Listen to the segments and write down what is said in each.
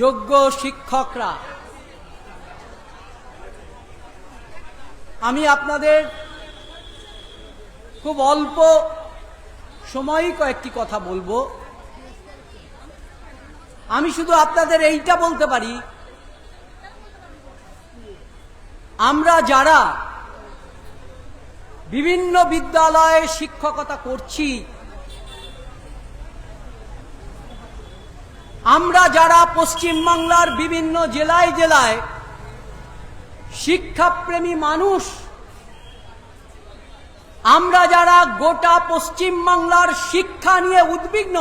যোগ্য শিক্ষকরা। আমি আপনাদের খুব অল্প সময়ই কয়েকটি কথা বলব। আমি শুধু আপনাদের এইটা বলতে পারি, আমরা যারা বিভিন্ন বিদ্যালয়ে শিক্ষকতা করছি আমরা যারা পশ্চিমবাংলার বিভিন্ন জেলায় জেলায় শিক্ষাপ্রেমী মানুষ, আমরা যারা গোটা পশ্চিমবাংলার শিক্ষা নিয়ে উদ্বিগ্ন,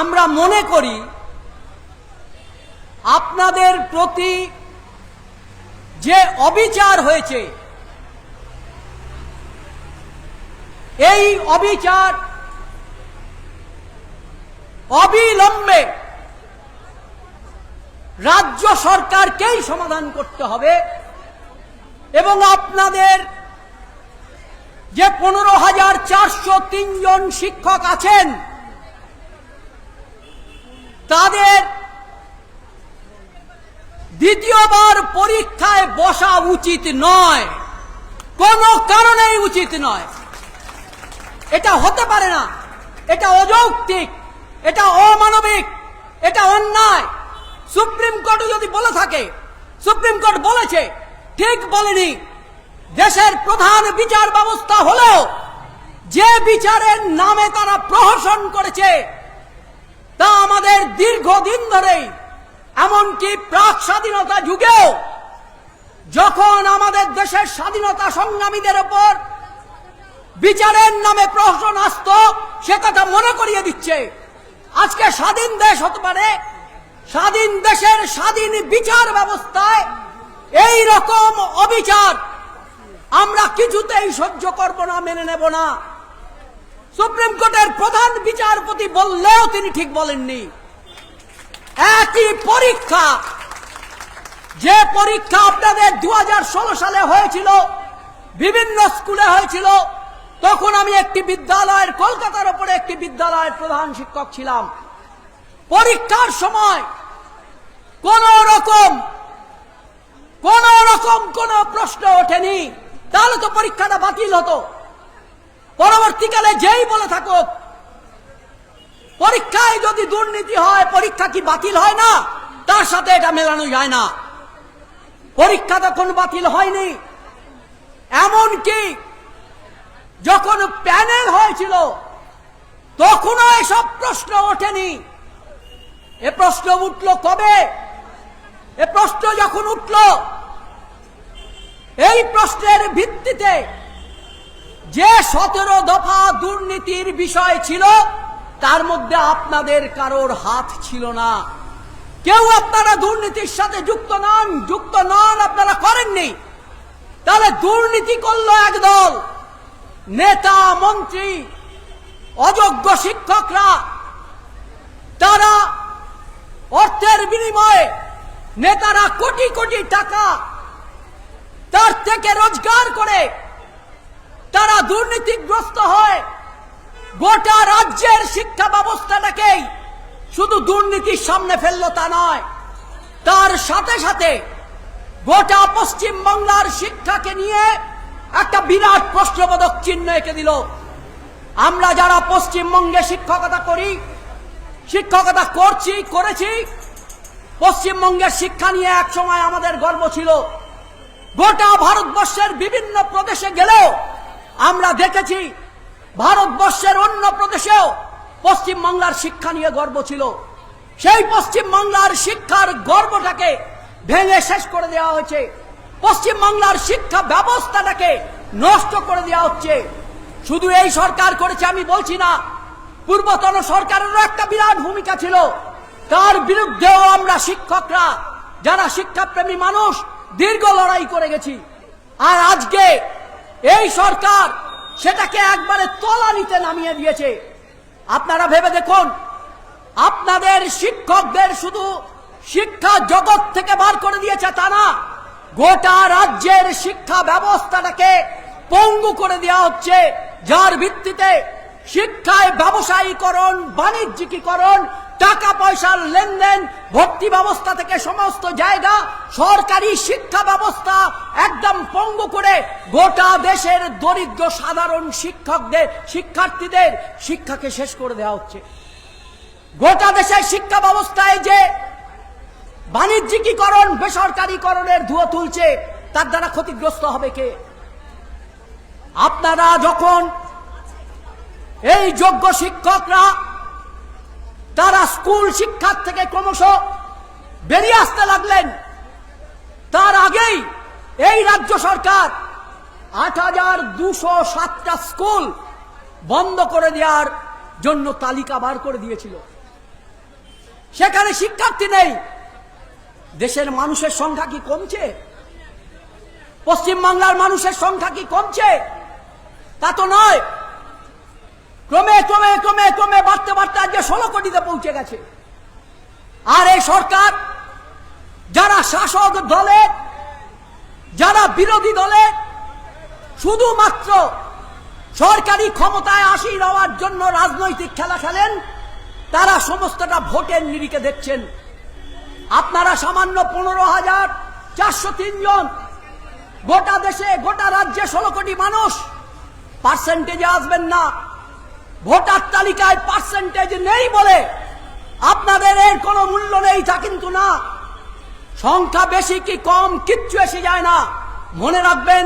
আমরা মনে করি আপনাদের প্রতি যে অবিচার হয়েছে, এই অবিচার অবিলম্বে রাজ্য সরকারকেই সমাধান করতে হবে এবং আপনাদের যে পনেরো হাজার চারশো জন শিক্ষক আছেন, তাদের দ্বিতীয়বার পরীক্ষায় বসা উচিত নয়। কোনো কারণেই উচিত নয়। এটা হতে পারে না। এটা অযৌক্তিক। এটা অমানবিক, এটা অন্যায়। সুপ্রিম কোর্ট যদি বলে থাকে, সুপ্রিম কোর্ট বলেছে, ঠিক বলেনি, দেশের প্রধান বিচার ব্যবস্থা হলেও যে বিচারের নামে তারা প্রহসন করেছে, তা আমাদের দীর্ঘদিন ধরেই, এমনকি প্রাক স্বাধীনতা যুগেও, যখন আমাদের দেশের স্বাধীনতা সংগ্রামীদের ওপর বিচারের নামে প্রহসন আসত, সে কথা মনে করিয়ে দিচ্ছে। আজকে স্বাধীন দেশ হতে পারে। স্বাধীন দেশের স্বাধীন বিচার ব্যবস্থায় এই রকম অবিচার আমরা কিছুতেই সহ্য করব না, মেনে নেব না। সুপ্রিম কোর্টের প্রধান বিচারপতি বললেও তিনি ঠিক বলেননি। একই পরীক্ষা, যে পরীক্ষা আপনাদের দু হাজার ষোলো সালে হয়েছিল, বিভিন্ন স্কুলে হয়েছিল তখন আমি একটি বিদ্যালয়ের কলকাতার ওপরে একটি বিদ্যালয়ের প্রধান শিক্ষক ছিলাম। পরীক্ষার সময় কোন রকম কোন রকম কোন প্রশ্ন ওঠেনি। তাহলে তো পরীক্ষাটা বাতিল হতো। পরবর্তীকালে যেই বলে থাকুক, পরীক্ষায় যদি দুর্নীতি হয়, পরীক্ষা কি বাতিল হয় না? তার সাথে এটা মেলানো যায় না। পরীক্ষা তখন বাতিল হয়নি। এমন কি যখন প্যানেল হয়েছিল, তখনও এসব প্রশ্ন ওঠেনি। এ প্রশ্ন উঠল কবে? এ প্রশ্ন যখন উঠল, এই প্রশ্নের ভিত্তিতে যে সতেরো দফা দুর্নীতির বিষয় ছিল, তার মধ্যে আপনাদের কারোর হাত ছিল না। কেউ আপনারা দুর্নীতির সাথে যুক্ত নন যুক্ত নন আপনারা করেননি। তাহলে দুর্নীতি করল একদল। নেতা, মন্ত্রী, অযোগ্য শিক্ষকরা, তারা অর্থের বিনিময়ে নেতারা কোটি কোটি টাকা তার থেকে রোজগার করে তারা দুর্নীতিগ্রস্ত হয়। গোটা রাজ্যের শিক্ষা ব্যবস্থাটাকেই শুধু দুর্নীতির সামনে ফেলল তা নয়, তার সাথে সাথে গোটা পশ্চিমবাংলার শিক্ষাকে নিয়ে একটা বিরাট প্রশ্নবোধক চিহ্ন এঁকে দিল। আমরা যারা পশ্চিমবঙ্গে শিক্ষকতা করি, শিক্ষকতা করছি, করেছি, পশ্চিমবঙ্গের শিক্ষা নিয়ে এক সময় আমাদের গর্ব ছিল। গোটা ভারতবর্ষের বিভিন্ন প্রদেশে গেলেও আমরা দেখেছি ভারতবর্ষের অন্য প্রদেশেও পশ্চিমবাংলার শিক্ষা নিয়ে গর্ব ছিল। সেই পশ্চিমবাংলার শিক্ষার গর্বটাকে ভেঙে শেষ করে দেওয়া হয়েছে। পশ্চিমবাংলার শিক্ষা ব্যবস্থাটাকে নষ্ট করে দেওয়া হচ্ছে। শুধু এই সরকার করেছে আমি বলছি না, পূর্বতন সরকারেরও একটা বিরাট ভূমিকা ছিল। তার বিরুদ্ধেও আমরা শিক্ষকরা, যারা শিক্ষাপ্রেমী মানুষ, দীর্ঘ লড়াই করে গেছি। আর আজকে এই সরকার সেটাকে একবারে তলানিতে নামিয়ে দিয়েছে। আপনারা ভেবে দেখুন, আপনাদের শিক্ষকদের শুধু শিক্ষা জগৎ থেকে বার করে দিয়েছে তা না গোটা রাজ্যের শিক্ষা ব্যবস্থাটাকে পঙ্গু করে দেওয়া হচ্ছে, যার ভিত্তিতে শিক্ষায় ব্যবসায়ীকরণ, বাণিজ্যিকীকরণ টাকা পয়সার লেনদেন, ভর্তি ব্যবস্থা থেকে সমস্ত জায়গা সরকারি শিক্ষা ব্যবস্থা একদম পঙ্গু করে গোটা দেশের দরিদ্র সাধারণ শিক্ষকদের, শিক্ষার্থীদের শিক্ষাকে শেষ করে দেওয়া হচ্ছে। গোটা দেশের শিক্ষা ব্যবস্থায় যে বাণিজ্যিকীকরণ, বেসরকারীকরণের ধুয়ো তুলছে, তার দ্বারা ক্ষতিগ্রস্ত হবে কে? আপনারা যখন এই যোগ্য শিক্ষকরা, তারা স্কুল শিক্ষার থেকে ক্রমশ বেরিয়ে আসতে লাগলেন, তার আগেই এই রাজ্য সরকার আট হাজার দুশো সাতটা স্কুল বন্ধ করে দেওয়ার জন্য তালিকা বার করে দিয়েছিল। সেখানে শিক্ষার্থী নেই। দেশের মানুষের সংখ্যা কি কমছে? পশ্চিমবাংলার মানুষের সংখ্যা কি কমছে? তা তো নয়। ক্রমে ক্রমে ক্রমে ক্রমে বাড়তে বাড়তে আজকে ষোলো কোটিতে পৌঁছে গেছে। আর এই সরকার, যারা শাসক দলে, যারা বিরোধী দলে, শুধুমাত্র সরকারি ক্ষমতায় আসীন হওয়ার জন্য রাজনৈতিক খেলা খেলেন, তারা সমস্তটা ভোটের নিরিখে দেখছেন। আপনারা সামান্য পনেরো হাজার চারশো জন গোটা দেশে, গোটা রাজ্যে ষোলো কোটি মানুষ পার্সেন্টেজে আসবেন না। ভোটার তালিকায় পার্সেন্টেজ নেই বলে আপনাদের এর কোনো মূল্য নেই, তা কিন্তু না। সংখ্যা বেশি কি কম কিচ্ছু এসে যায় না। মনে রাখবেন,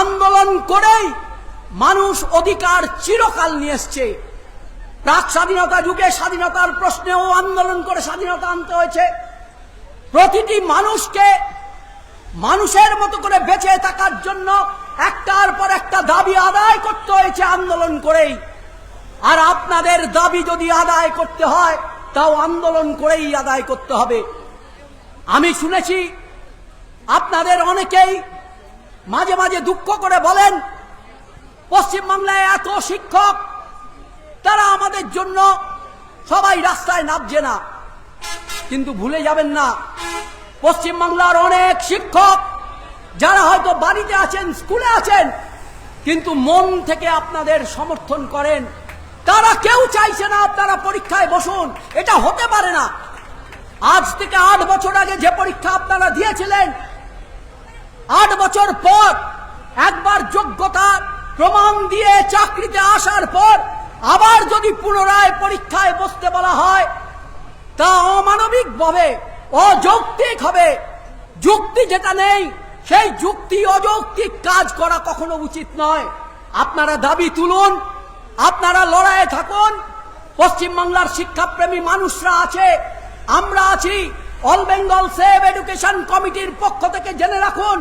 আন্দোলন করেই মানুষ অধিকার চিরকাল নিয়ে এসছে। প্রাক স্বাধীনতা যুগে স্বাধীনতার প্রশ্নেও আন্দোলন করে স্বাধীনতা আনতে হয়েছে। প্রতিটি মানুষকে মানুষের মতো করে বেঁচে থাকার জন্য একটার পর একটা দাবি আদায় করতে হয়েছে আন্দোলন করেই। আর আপনাদের দাবি যদি আদায় করতে হয়, তাও আন্দোলন করেই আদায় করতে হবে। আমি শুনেছি আপনাদের অনেকেই মাঝে মাঝে দুঃখ করে বলেন, পশ্চিমবাংলায় এত শিক্ষক তারা আমাদের জন্য সবাই রাস্তায় নামছে না। কিন্তু ভুলে যাবেন না পশ্চিমবাংলার অনেক শিক্ষক যারা হয়তো বাড়িতে আছেন, স্কুলে আছেন, কিন্তু মন থেকে আপনাদের সমর্থন করেন। তারা কেউ চাইছে না আপনারা পরীক্ষায় বসুন, এটা হতে পারে না। আজ থেকে আট বছর আগে যে পরীক্ষা আপনারা দিয়েছিলেন, আট বছর পর একবার যোগ্যতা প্রমাণ দিয়ে চাকরিতে আসার পর আবার যদি পুনরায় পরীক্ষায় বসতে বলা হয়, তা অমানবিক ভাবে অযৌক্তিক হবে যুক্তি যেটা নেই, সেই যুক্তি, অযৌক্তিক কাজ করা কখনো উচিত নয়। আপনারা দাবি তুলুন, আপনারা লড়াইয়ে থাকুন, পশ্চিমবাংলার শিক্ষাপ্রেমী মানুষরা আছে, আমরা আছি, অল বেঙ্গল সেভ এডুকেশন কমিটির পক্ষ থেকে জেনে রাখুন,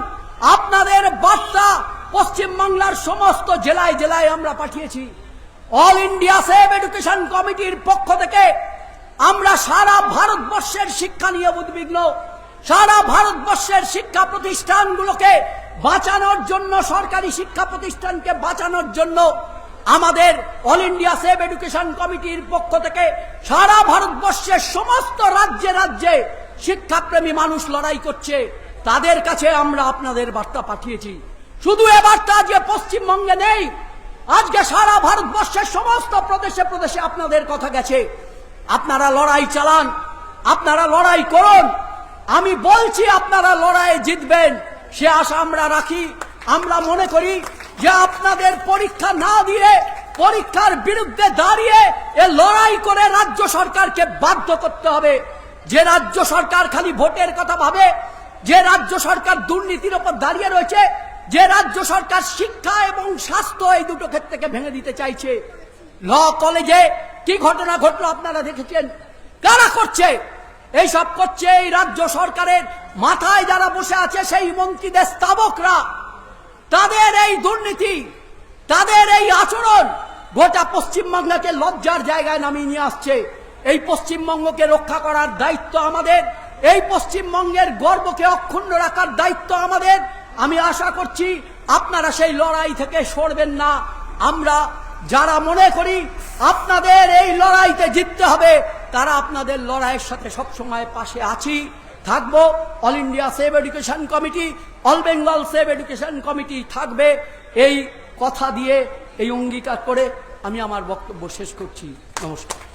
আপনাদের বার্তা পশ্চিমবাংলার সমস্ত জেলায় জেলায় আমরা পাঠিয়েছি। অল ইন্ডিয়া সেভ এডুকেশন কমিটির পক্ষ থেকে আমরা সারা ভারতবর্ষের শিক্ষা নিয়ে উদ্বিগ্ন। সারা ভারতবর্ষের শিক্ষা প্রতিষ্ঠানগুলোকে বাঁচানোর জন্য, সরকারি শিক্ষা প্রতিষ্ঠানকে বাঁচানোর জন্য আমাদের অল ইন্ডিয়া সেভ এডুকেশন কমিটির পক্ষ থেকে সারা ভারতবর্ষের সমস্ত রাজ্যে রাজ্যে শিক্ষাপ্রেমী মানুষ লড়াই করছে। তাদের কাছে আমরা আপনাদের বার্তা পাঠিয়েছি। শুধু এ বার্তা যে পশ্চিমবঙ্গে নেই আজকে সারা ভারতবর্ষের সমস্ত প্রদেশে প্রদেশে আপনাদের কথা গেছে। আপনারা লড়াই চালান, আপনারা লড়াই করুন। আমি বলছি আপনারা লড়াই জিতবেন, সে আশা আমরা রাখি। আমরা মনে করি যে আপনাদের পরীক্ষা না দিয়ে, পরীক্ষার বিরুদ্ধে দাঁড়িয়ে এ লড়াই করে রাজ্য সরকারকে বাধ্য করতে হবে। যে রাজ্য সরকার খালি ভোটের কথা ভাবে, যে রাজ্য সরকার দুর্নীতির ওপর দাঁড়িয়ে রয়েছে যে রাজ্য সরকার শিক্ষা এবং স্বাস্থ্য এই দুটো ক্ষেত্রকে ভেঙে দিতে চাইছে, ল কলেজে কি ঘটনা ঘটলো আপনারা দেখেছেন? কারা করছে? এই সব করছে এই রাজ্য সরকারের মাথায় যারা বসে আছে সেই মন্ত্রীদের স্তাবকরা। তাদের এই দুর্নীতি, তাদের এই আচরণ গোটা পশ্চিমবাংলাকে লজ্জার জায়গায় নামিয়ে নিয়ে আসছে। এই পশ্চিমবঙ্গকে রক্ষা করার দায়িত্ব আমাদের, এই পশ্চিমবঙ্গের গর্বকে অক্ষুণ্ণ রাখার দায়িত্ব আমাদের আমি আশা করছি আপনারা সেই লড়াই থেকে সরবেন না। আমরা যারা মনে করি আপনাদের এই লড়াইতে জিততে হবে, তারা আপনাদের লড়াইয়ের সাথে সবসময় পাশে আছি। থাকব। All India save education committee, all Bengal save education committee থাকবে। এই কথা দিয়ে, এই অঙ্গীকার করে আমি আমার বক্তব্য শেষ করছি। নমস্কার।